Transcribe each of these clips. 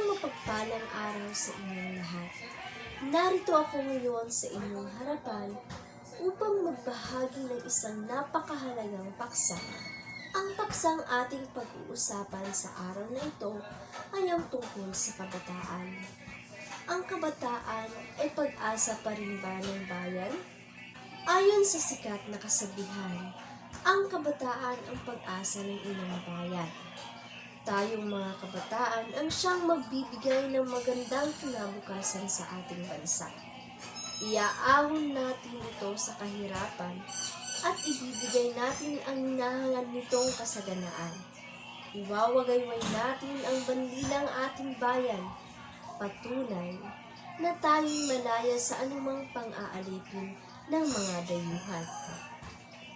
Mapagpalang araw sa inyong lahat. Narito ako ngayon sa inyong harapan upang magbahagi ng isang napakahalagang paksa. Ang paksang ating pag-uusapan sa araw na ito ay ang tungkol sa kabataan. Ang kabataan ay pag-asa pa rin ba ng bayan? Ayon sa sikat na kasabihan, ang kabataan ang pag-asa ng ilang bayan. Tayong mga kabataan ang siyang magbibigay ng magandang kinabukasan sa ating bansa. Iaahon natin ito sa kahirapan at ibibigay natin ang hinahangad nitong kasaganaan. Iwawagayway natin ang bandilang ating bayan, patunay na tayong malaya sa anumang pang-aalipin ng mga dayuhan.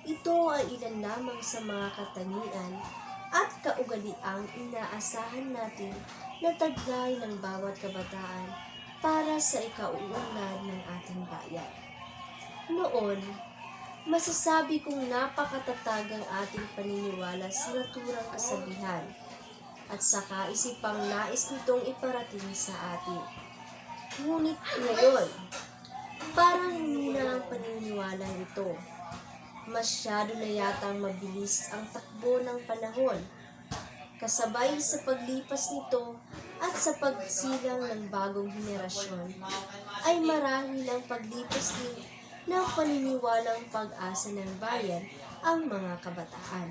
Ito ay ilan lamang sa mga katangian at kaugaliang inaasahan natin na taglay ng bawat kabataan para sa ikauunlad ng ating bayan. Noon, masasabi kong napakatatag ang ating paniniwala sa naturang kasabihan at sa kaisipang nais nitong iparating sa atin. Ngunit ngayon, parang hindi na ang paniniwala ito. Masyado na yatang mabilis ang takbo ng panahon. Kasabay sa paglipas nito at sa pagsilang ng bagong henerasyon, ay marahil ang paglipas din ng paniniwalang pag-asa ng bayan ang mga kabataan.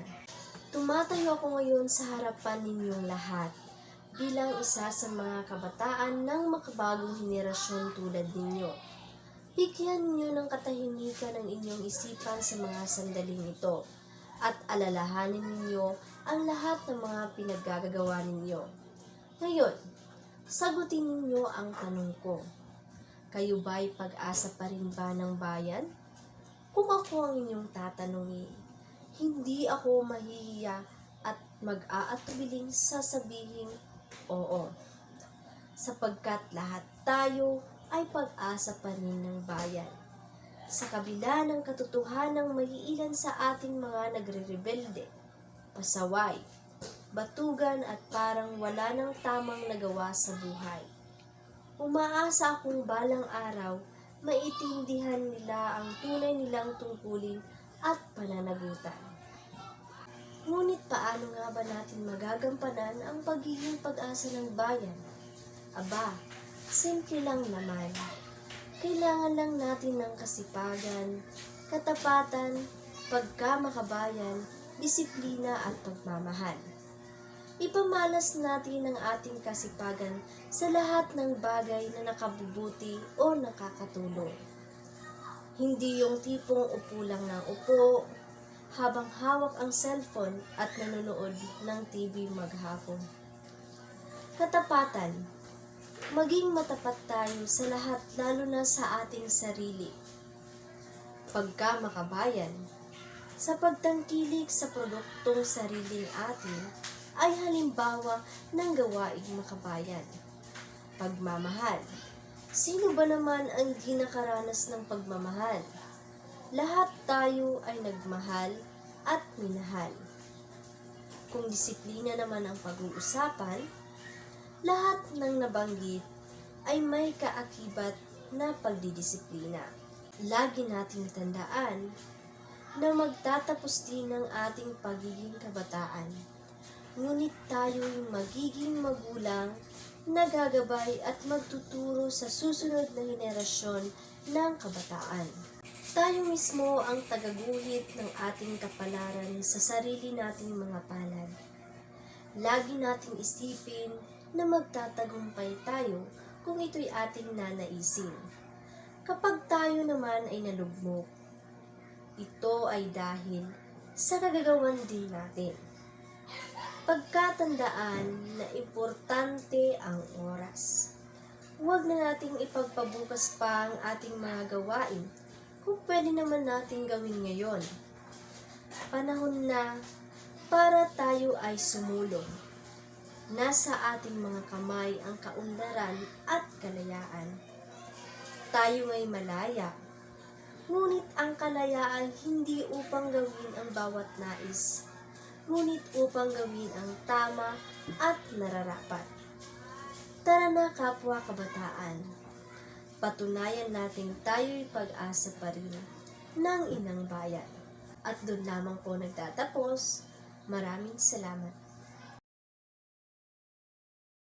Tumatayo ako ngayon sa harapan ninyong lahat bilang isa sa mga kabataan ng makabagong henerasyon tulad ninyo. Bigyan niyo ng katahimikan ang inyong isipan sa mga sandaling ito at alalahanin ninyo ang lahat ng mga pinaggagawa ninyo. Ngayon, sagutin ninyo ang tanong ko. Kayo ba'y pag-asa pa rin ba ng bayan? Kung ako ang inyong tatanungin, hindi ako mahihiya at mag-aatubiling sasabihin oo. Sapagkat lahat tayo ay pag-asa pa rin ng bayan. Sa kabila ng katotohanang maiilan sa ating mga nagre-rebelde, pasaway, batugan at parang wala nang tamang nagawa sa buhay. Umaasa akong balang araw, maitindihan nila ang tunay nilang tungkulin at pananagutan. Ngunit paano nga ba natin magagampanan ang pagiging pag-asa ng bayan? Aba, simple lang naman. Kailangan lang natin ng kasipagan, katapatan, pagkamakabayan, disiplina at pagmamahal. Ipamalas natin ang ating kasipagan sa lahat ng bagay na nakabubuti o nakakatulong. Hindi yung tipong upo lang ng upo, habang hawak ang cellphone at nanonood ng TV maghapon. Katapatan, maging matapat tayo sa lahat lalo na sa ating sarili. Pagka makabayan, sa pagtangkilik sa produktong sariling atin ay halimbawa ng gawaing makabayan. Pagmamahal. Sino ba naman ang hindi nakaranas ng pagmamahal? Lahat tayo ay nagmahal at minahal. Kung disiplina naman ang pag-uusapan, lahat ng nabanggit ay may kaakibat na pagdidisiplina. Lagi nating tandaan na magtatapos din ang ating pagiging kabataan. Ngunit tayo'y magiging magulang na gagabay at magtuturo sa susunod na henerasyon ng kabataan. Tayo mismo ang tagaguhit ng ating kapalaran sa sarili nating mga palad. Lagi nating isipin na magtatagumpay tayo kung ito'y ating nanaisin. Kapag tayo naman ay nalugmok, ito ay dahil sa kagagawan din natin. Pagkatandaan na importante ang oras. Huwag na nating ipagpabukas pa ang ating mga gawain kung pwede naman natin gawin ngayon. Panahon na para tayo ay sumulong. Nasa ating mga kamay ang kaunlaran at kalayaan. Tayo ay malaya. Ngunit ang kalayaan hindi upang gawin ang bawat nais, ngunit upang gawin ang tama at nararapat. Tara na kapwa kabataan. Patunayan nating tayo'y pag-asa pa rin ng inang bayan. At doon lamang po nagtatapos. Maraming salamat.